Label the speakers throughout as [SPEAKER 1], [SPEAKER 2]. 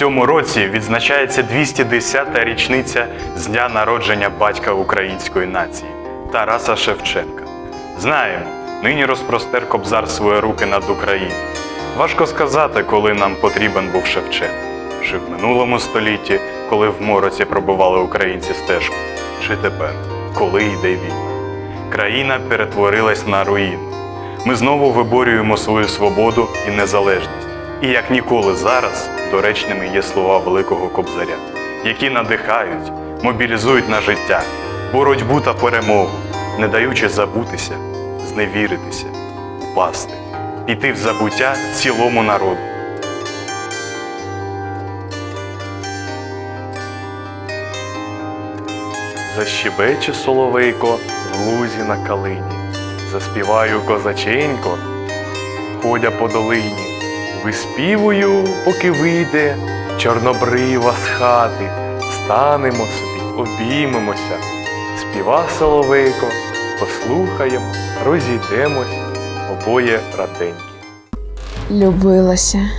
[SPEAKER 1] цьому році відзначається 210-та річниця з дня народження батька української нації Тараса Шевченка. Знаємо, нині розпростер Кобзар свої руки над Україною. Важко сказати, коли нам потрібен був Шевченко. Чи в минулому столітті, коли в мороці пробували українці стежку, чи тепер, коли йде війна. Країна перетворилась на руїну. Ми знову виборюємо свою свободу і незалежність. І як ніколи зараз доречними є слова великого кобзаря, які надихають, мобілізують на життя, боротьбу та перемогу, не даючи забутися, зневіритися, упасти, піти в забуття цілому народу. Защебече соловейко в лузі на калині, заспіваю козаченько, ходя по долині, виспівую, поки вийде чорнобрива з хати, станемо собі, обіймемося, співа соловейко, послухаємо, розійдемось, обоє раденькі.
[SPEAKER 2] Любилася,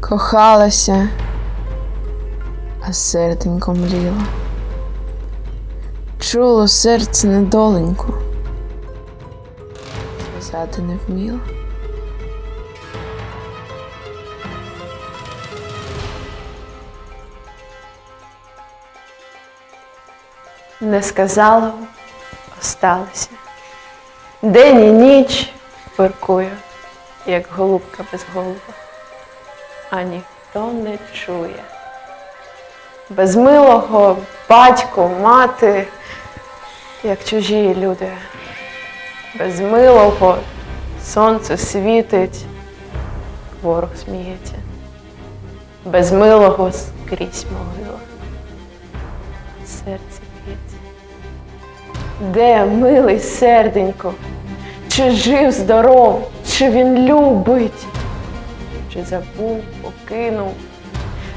[SPEAKER 2] кохалася, а серденько мліло. Чуло серце недоленьку, сказати не вміло.
[SPEAKER 3] Не сказала, осталася. День і ніч фиркую, як голубка без голуба, а ніхто не чує. Без милого батько, мати, як чужі люди. Без милого сонце світить, ворог сміється. Без милого скрізь могила. Серце. Де милий серденько? Чи жив здоров, чи він любить, чи забув, покинув?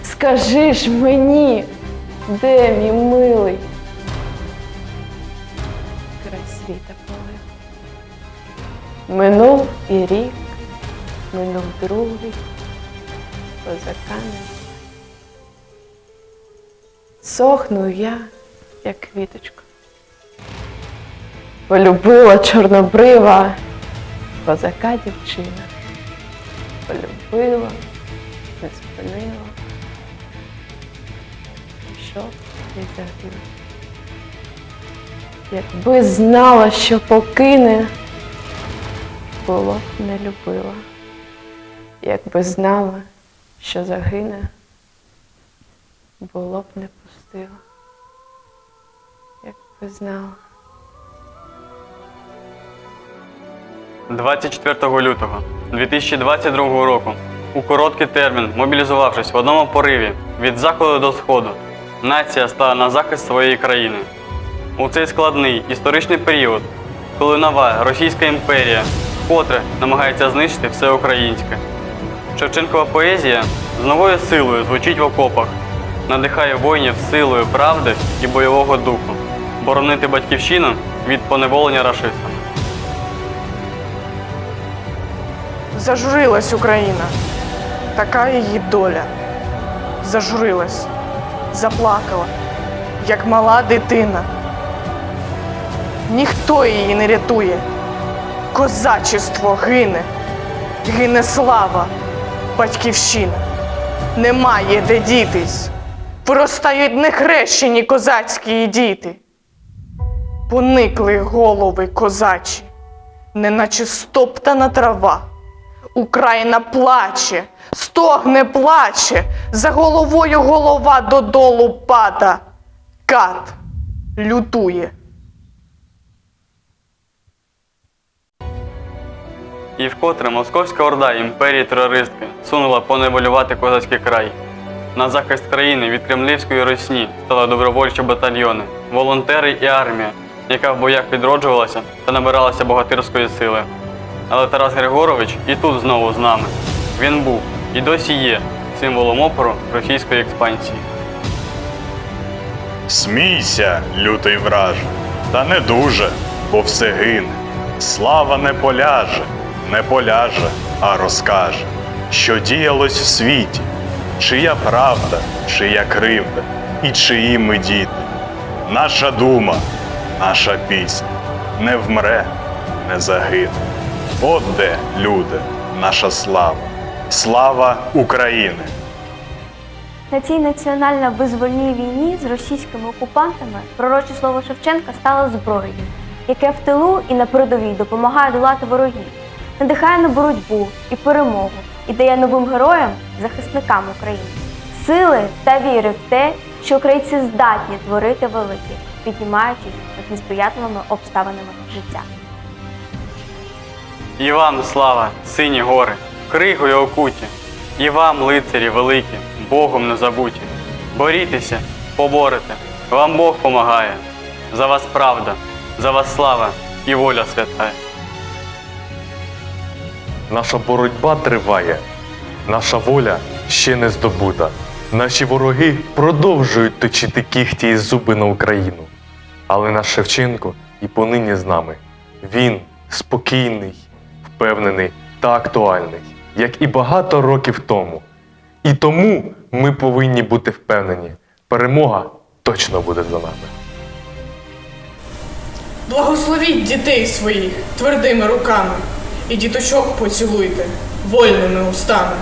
[SPEAKER 3] Скажи ж мені, де мій милий? Край світа полив. Минув і рік, минув другий, не. Сохну я, як квіточка. Полюбила чорнобрива козака дівчина. Полюбила, не спинила. Пішов і загинув. Якби знала, що покине, було б не любила. Якби знала, що загине, було б не пустила. Якби знала.
[SPEAKER 4] 24 лютого 2022 року, у короткий термін, мобілізувавшись в одному пориві від заходу до сходу, нація стала на захист своєї країни. У цей складний історичний період, коли нова Російська імперія вкотре намагається знищити все українське. Шевченкова поезія з новою силою звучить в окопах, надихає воїнів силою правди і бойового духу, боронити батьківщину від поневолення рашистами.
[SPEAKER 5] Зажурилась Україна, така її доля. Зажурилась, заплакала, як мала дитина. Ніхто її не рятує. Козачество гине, гине слава, батьківщина. Немає де дітись. Виростають нехрещені козацькі діти. Поникли голови козачі, неначе стоптана трава. Україна плаче, стогне плаче, за головою голова додолу пада. Кат лютує.
[SPEAKER 4] І вкотре московська орда імперії терористки сунула поневолювати козацький край. На захист країни від кремлівської росні стали добровольчі батальйони, волонтери і армія, яка в боях відроджувалася та набиралася богатирської сили. Але Тарас Григорович і тут знову з нами. Він був і досі є символом опору російської експансії.
[SPEAKER 1] Смійся, лютий враже, та не дуже, бо все гине. Слава не поляже, не поляже, а розкаже, що діялось в світі, чия правда, чия кривда і чиї ми діти. Наша дума, наша пісня не вмре, не загине. От де, люди, наша слава, слава України.
[SPEAKER 6] На цій національно-визвольній війні з російськими окупантами пророче слово Шевченка стало зброєю, яке в тилу і на передовій допомагає долати ворогів, надихає на боротьбу і перемогу і дає новим героям, захисникам України, сили та віри в те, що українці здатні творити велике, піднімаючись над несприятливими обставинами життя.
[SPEAKER 4] І вам слава, сині гори, кригою окуті, і вам, лицарі великі, Богом не забуті. Борітеся, поборете, вам Бог помагає. За вас правда, за вас слава і воля святая.
[SPEAKER 7] Наша боротьба триває, наша воля ще не здобута. Наші вороги продовжують точити кіхті і зуби на Україну. Але наш Шевченко і понині з нами. Він спокійний, впевнений та актуальний, як і багато років тому. І тому ми повинні бути впевнені, перемога точно буде за нами.
[SPEAKER 5] Благословіть дітей своїх твердими руками, і діточок поцілуйте вольними устами.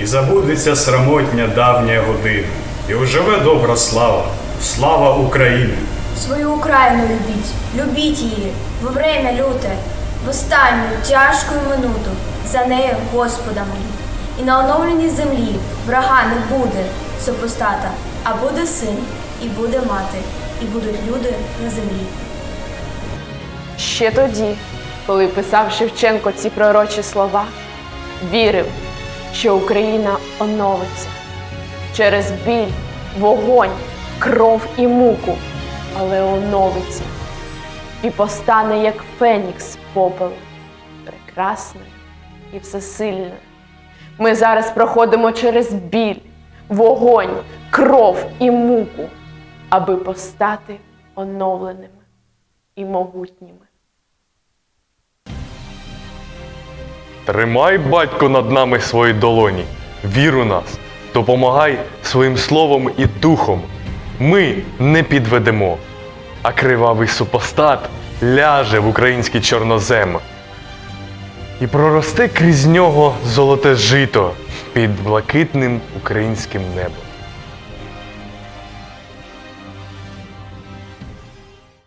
[SPEAKER 1] І забудеться срамотня давня година, і оживе добра слава, слава України!
[SPEAKER 8] Свою Украину любить, любіть її во время люте, в останню тяжкую минуту, за нею Господа моліть. І на оновленій землі врага не буде супостата, а буде син, і буде мати, і будуть люди на землі.
[SPEAKER 3] Ще тоді, коли писав Шевченко ці пророчі слова, вірив, що Україна оновиться через біль, вогонь, кров і муку, але оновиться і постане як фенікс з попелу, прекрасною і всесильною. Ми зараз проходимо через біль, вогонь, кров і муку, аби постати оновленими і могутніми.
[SPEAKER 7] Тримай, батько, над нами свої долоні, вір у нас, допомагай своїм словом і духом. Ми не підведемо, а кривавий супостат ляже в український чорнозем. І проросте крізь нього золоте жито під блакитним українським небом.